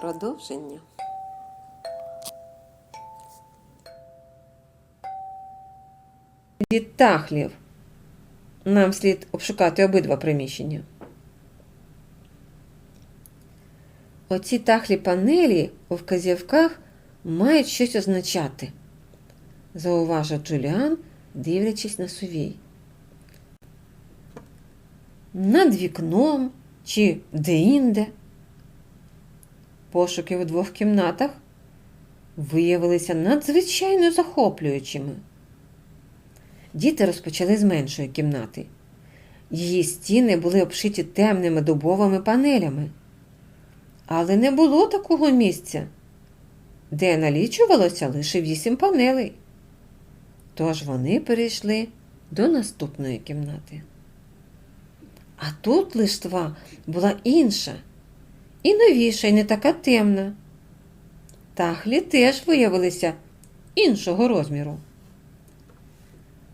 Продовження. Від тахлів. Нам слід обшукати обидва приміщення. Оці тахлі панелі у вказівках мають щось означати, зауважив Джуліан, дивлячись на сувій. Над вікном чи де-інде. Пошуки в двох кімнатах виявилися надзвичайно захоплюючими. Діти розпочали з меншої кімнати. Її стіни були обшиті темними дубовими панелями. Але не було такого місця, де налічувалося лише вісім панелей. Тож вони перейшли до наступної кімнати. А тут листва була інша, і новіша, і не така темна. Тахлі теж виявилися іншого розміру.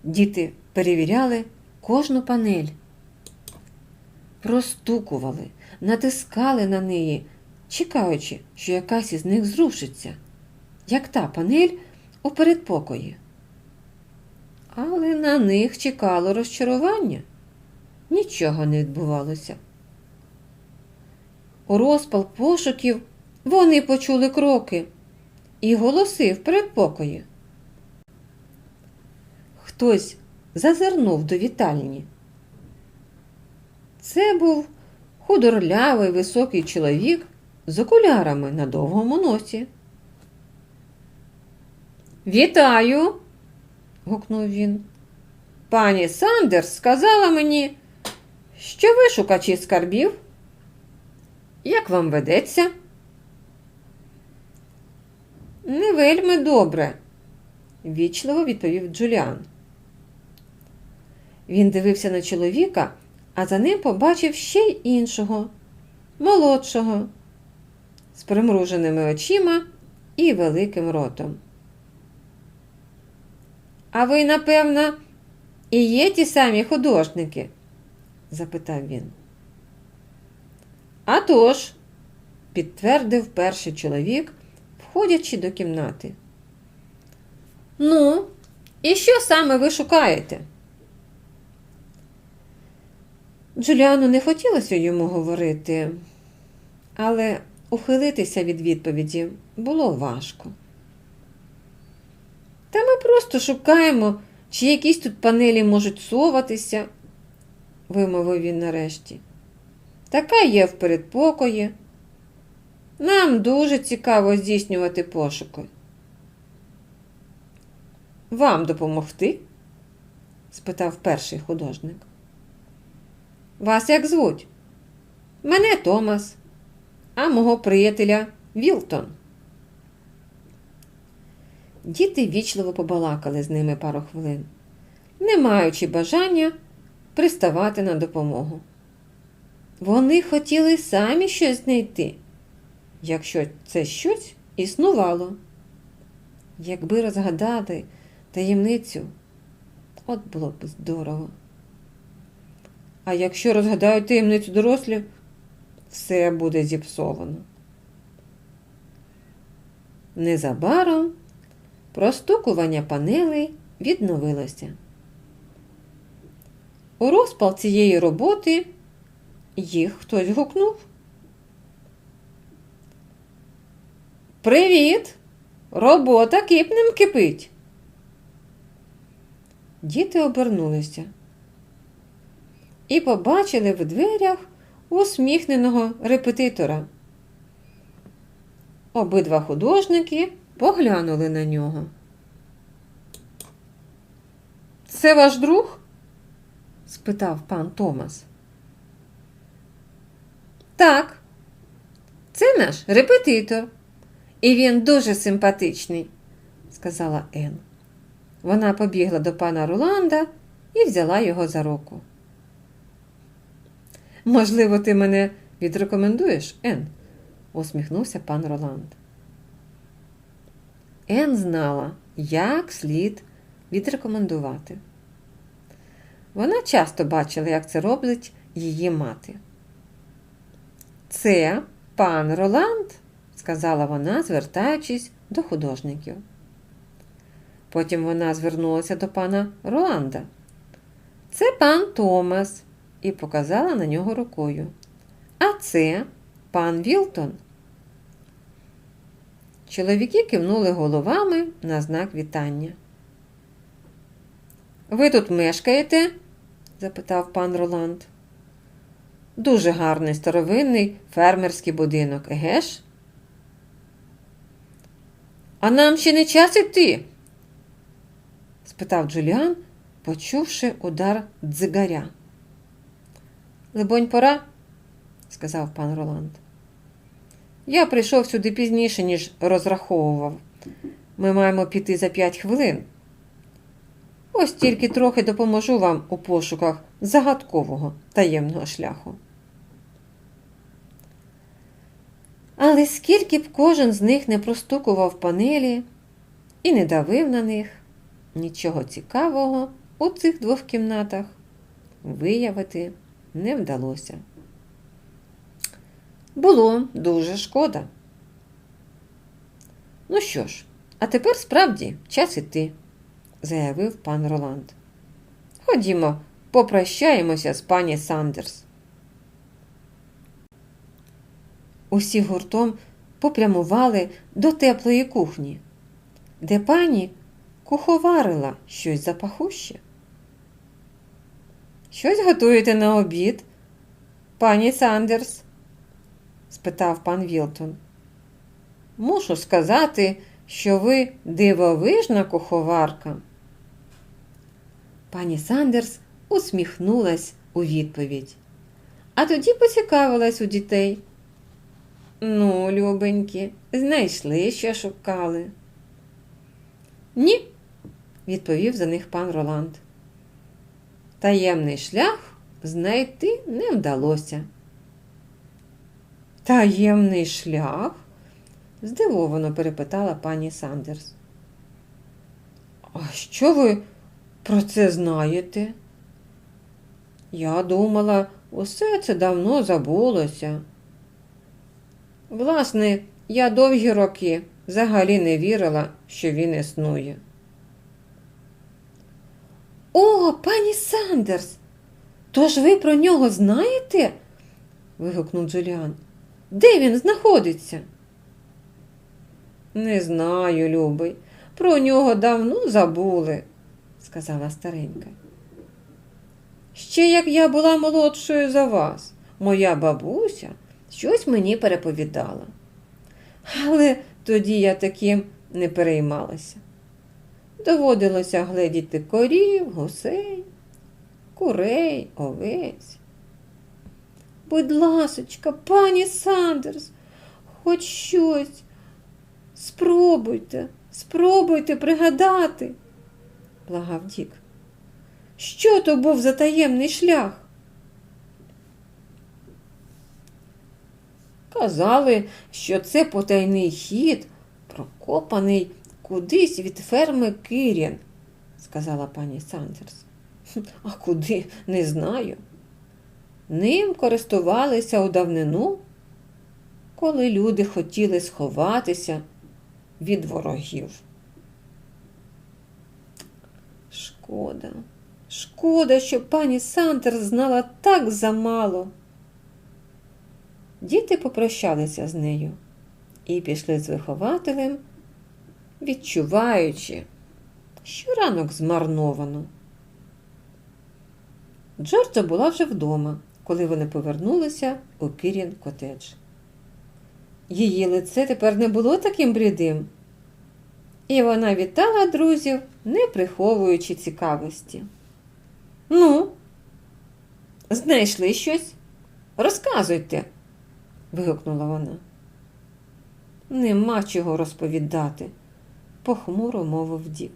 Діти перевіряли кожну панель, простукували, натискали на неї, чекаючи, що якась із них зрушиться, як та панель у передпокої. Але на них чекало розчарування. Нічого не відбувалося. У розпал пошуків вони почули кроки і голоси в передпокої. Хтось зазирнув до вітальні. Це був худорлявий високий чоловік з окулярами на довгому носі. Вітаю. гукнув він. Пані Сандерс сказала мені, що ви шукачі скарбів. Як вам ведеться? Не вельми добре, вічливо відповів Джуліан. Він дивився на чоловіка, а за ним побачив ще й іншого, молодшого, з примруженими очима і великим ротом. А ви, напевно, і є ті самі художники? запитав він. «А тож», – підтвердив перший чоловік, входячи до кімнати. Ну, і що саме ви шукаєте? Джуліану не хотілося йому говорити, але ухилитися від відповіді було важко. Та ми просто шукаємо, чи якісь тут панелі можуть соватися, вимовив він нарешті. Така є в передпокої. Нам дуже цікаво здійснювати пошуки. Вам допомогти? спитав перший художник. Вас як звуть? Мене Томас, а мого приятеля Вілтон. Діти вічливо побалакали з ними пару хвилин, не маючи бажання приставати на допомогу. Вони хотіли самі щось знайти, якщо це щось існувало. Якби розгадати таємницю, от було б здорово. А якщо розгадають таємницю дорослі, все буде зіпсовано. Незабаром простукування панелей відновилося. У розпал цієї роботи їх хтось гукнув. Привіт! Робота кипнем кипить. Діти обернулися і побачили в дверях усміхненого репетитора. Обидва художники поглянули на нього. Це ваш друг? спитав пан Томас. Так, це наш репетитор, і він дуже симпатичний, сказала Ен. Вона побігла до пана Руланда і взяла його за руку. Можливо, ти мене відрекомендуєш, Ен? усміхнувся пан Роланд. Ен знала, як слід відрекомендувати. Вона часто бачила, як це робить її мати. Це пан Роланд, сказала вона, звертаючись до художників. Потім вона звернулася до пана Роланда. Це пан Томас, і показала на нього рукою. А це пан Вілтон. Чоловіки кивнули головами на знак вітання. Ви тут мешкаєте? запитав пан Роланд. Дуже гарний старовинний фермерський будинок, еге ж? А нам ще не час іти? спитав Джуліан, почувши удар дзигаря. Либонь, пора, сказав пан Роланд. Я прийшов сюди пізніше, ніж розраховував. Ми маємо піти за п'ять хвилин. Ось тільки трохи допоможу вам у пошуках загадкового таємного шляху. Але скільки б кожен з них не простукував панелі і не давив на них, нічого цікавого у цих двох кімнатах виявити не вдалося. Було дуже шкода. Ну що ж, а тепер справді час іти, заявив пан Роланд. Ходімо, попрощаємося з пані Сандерс. Усі гуртом попрямували до теплої кухні, де пані куховарила щось запахуще. Щось готуєте на обід, пані Сандерс? спитав пан Вілтон. Мушу сказати, що ви дивовижна куховарка. Пані Сандерс усміхнулась у відповідь, а тоді поцікавилась у дітей. Ну, любенькі, знайшли, що шукали. Ні, відповів за них пан Роланд. Таємний шлях знайти не вдалося. Таємний шлях? здивовано перепитала пані Сандерс. А що ви про це знаєте? Я думала, усе це давно забулося. Власне, я довгі роки взагалі не вірила, що він існує. О, пані Сандерс! Тож ви про нього знаєте? вигукнув Джуліан. Де він знаходиться? Не знаю, любий. Про нього давно забули, сказала старенька. Ще як я була молодшою за вас, моя бабуся щось мені переповідала. Але тоді я таким не переймалася. Доводилося гледіти корів, гусей, курей, овець. Будь ласочка, пані Сандерс, хоч щось. Спробуйте, спробуйте пригадати, благав Дік. Що то був за таємний шлях? Казали, що це потайний хід, прокопаний кудись від ферми Кирін, сказала пані Сандерс. А куди не знаю. Ним користувалися у давнину, коли люди хотіли сховатися від ворогів. Шкода, шкода, що пані Сандерс знала так замало. Діти попрощалися з нею і пішли з вихователем, відчуваючи, що ранок змарновано. Джорджа була вже вдома, коли вони повернулися у Кирін котедж. Її лице тепер не було таким блідим, і вона вітала друзів, не приховуючи цікавості. Ну, знайшли щось? Розказуйте, вигукнула вона. Нема чого розповідати, похмуро мовив Дік.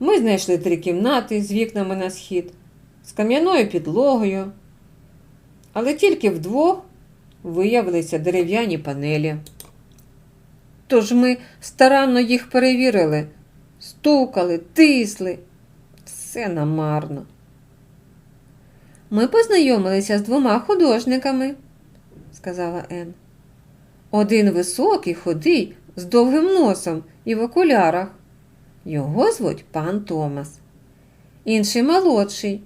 Ми знайшли три кімнати з вікнами на схід, з кам'яною підлогою, але тільки вдвох виявилися дерев'яні панелі. Тож ми старанно їх перевірили, стукали, тисли. Все намарно. Ми познайомилися з двома художниками, сказала Ен. Один високий, худий, з довгим носом і в окулярах. Його звуть пан Томас. Інший молодший.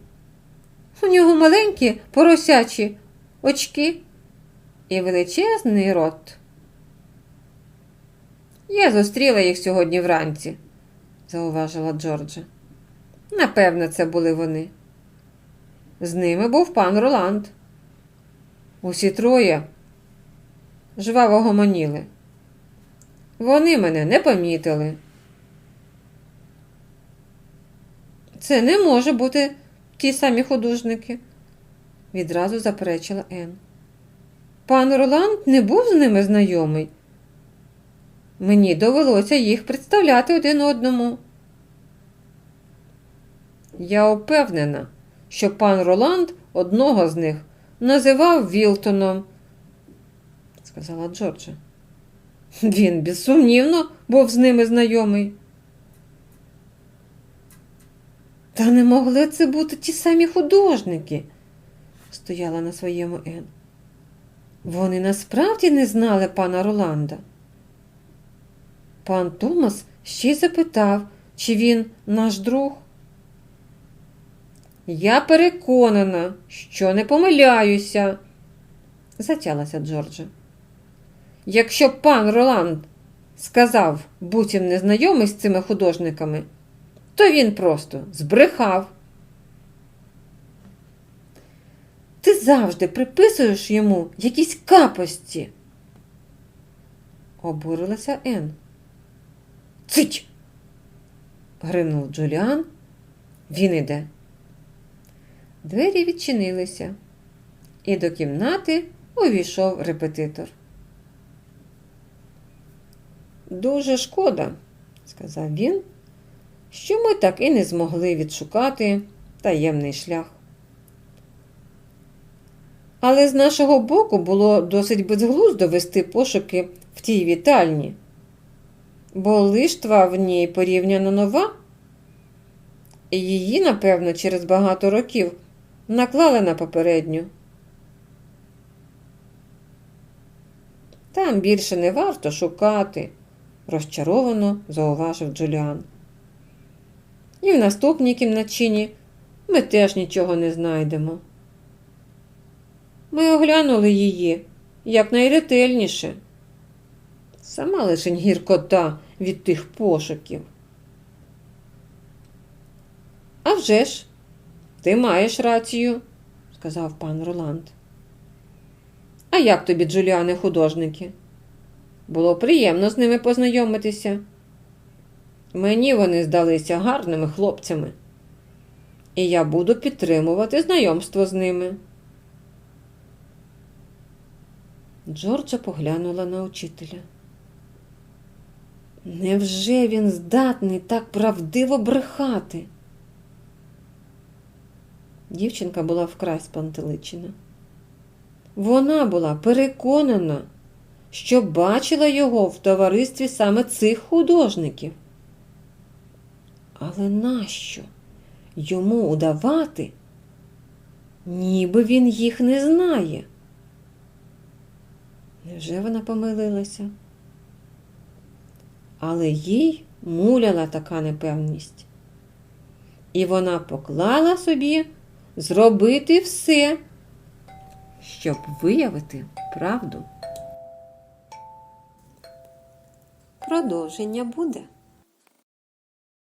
У нього маленькі поросячі очки і величезний рот. Я зустріла їх сьогодні вранці, зауважила Джорджа. Напевно, це були вони. З ними був пан Роланд. Усі троє жваво гомоніли. Вони мене не помітили. Це не може бути ті самі художники, відразу заперечила Ен. Пан Роланд не був з ними знайомий. Мені довелося їх представляти один одному. Я упевнена, що пан Роланд одного з них називав Вілтоном, сказала Джорджа. Він безсумнівно був з ними знайомий. Та не могли це бути ті самі художники, стояла на своєму Ен. Вони насправді не знали пана Роланда. Пан Томас ще й запитав, чи він наш друг. Я переконана, що не помиляюся, затялася Джорджа. Якщо пан Роланд сказав, буцім незнайомий з цими художниками, то він просто збрехав. Ти завжди приписуєш йому якісь капості, обурилася Ен. Цить. гримнув Джуліан. Він іде. Двері відчинилися, і до кімнати увійшов репетитор. Дуже шкода, сказав він, що ми так і не змогли відшукати таємний шлях. Але з нашого боку було досить безглуздо вести пошуки в тій вітальні, бо лиштва в ній порівняно нова, і її, напевно, через багато років наклали на попередню. Там більше не варто шукати, розчаровано зауважив Джуліан. І в наступній кімначині ми теж нічого не знайдемо. Ми оглянули її якнайретельніше. Сама лишень гіркота від тих пошуків. «А вже ж, ти маєш рацію, сказав пан Роланд. А як тобі, Джуліани, художники? Було приємно з ними познайомитися. Мені вони здалися гарними хлопцями, і я буду підтримувати знайомство з ними. Джорджа поглянула на учителя. Невже він здатний так правдиво брехати? Дівчинка була вкрай спантеличена. Вона була переконана, що бачила його в товаристві саме цих художників. Але нащо йому удавати, ніби він їх не знає? Невже вона помилилася? Але їй муляла така непевність. І вона поклала собі зробити все, щоб виявити правду. Продовження буде.